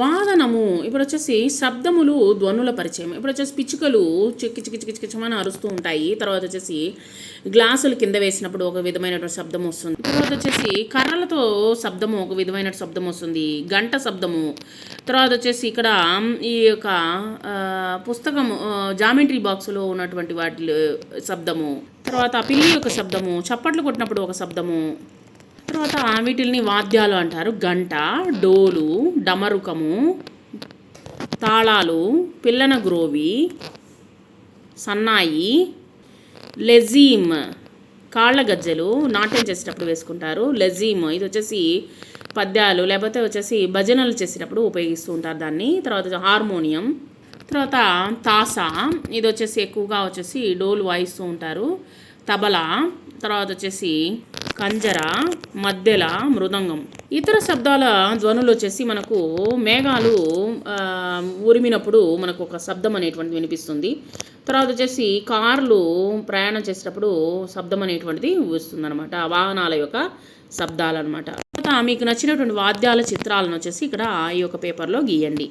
వాదనము. ఇప్పుడు వచ్చేసి శబ్దములు ధ్వనుల పరిచయం. ఇప్పుడు వచ్చేసి పిచ్చుకలు చిక్కి చిక్కి చిక్కి చిక్కమని అరుస్తూ ఉంటాయి. తర్వాత వచ్చేసి గ్లాసులు కింద వేసినప్పుడు ఒక విధమైనటువంటి శబ్దం వస్తుంది. తర్వాత వచ్చేసి కర్రలతో శబ్దము ఒక విధమైన శబ్దం వస్తుంది. గంట శబ్దము. తర్వాత వచ్చేసి ఇక్కడ ఈ యొక్క పుస్తకము జామెట్రీ బాక్సులో ఉన్నటువంటి వాటి శబ్దము. తర్వాత పిల్లి యొక్క శబ్దము. చప్పట్లు కొట్టినప్పుడు ఒక శబ్దము. తర్వాత వీటిల్ని వాద్యాలు అంటారు. గంట డోలు డమరుకము తాళాలు పిల్లన గ్రోవి సన్నాయి లెజీమ్ కాళ్ళ గజ్జెలు నాట్యం చేసేటప్పుడు వేసుకుంటారు. లెజీమ్ ఇది వచ్చేసి పద్యాలు లేకపోతే వచ్చేసి భజనలు చేసేటప్పుడు ఉపయోగిస్తూ ఉంటారు దాన్ని. తర్వాత వచ్చి హార్మోనియం తర్వాత తాస ఇది వచ్చేసి ఎక్కువగా వచ్చేసి డోలు వాయిస్తూ ఉంటారు. తబలా తర్వాత వచ్చేసి కంజర మద్దెల మృదంగం. ఇతర శబ్దాల ధ్వనులు వచ్చేసి మనకు మేఘాలు ఉరిమినప్పుడు మనకు ఒక శబ్దం అనేటువంటిది వినిపిస్తుంది. తర్వాత వచ్చేసి కార్లు ప్రయాణం చేసేటప్పుడు శబ్దం అనేటువంటిది వస్తుంది అనమాట వాహనాల యొక్క శబ్దాలు అనమాట తర్వాత మీకు నచ్చినటువంటి వాద్యాల చిత్రాలను వచ్చేసి ఇక్కడ ఈ యొక్క పేపర్లో గీయండి.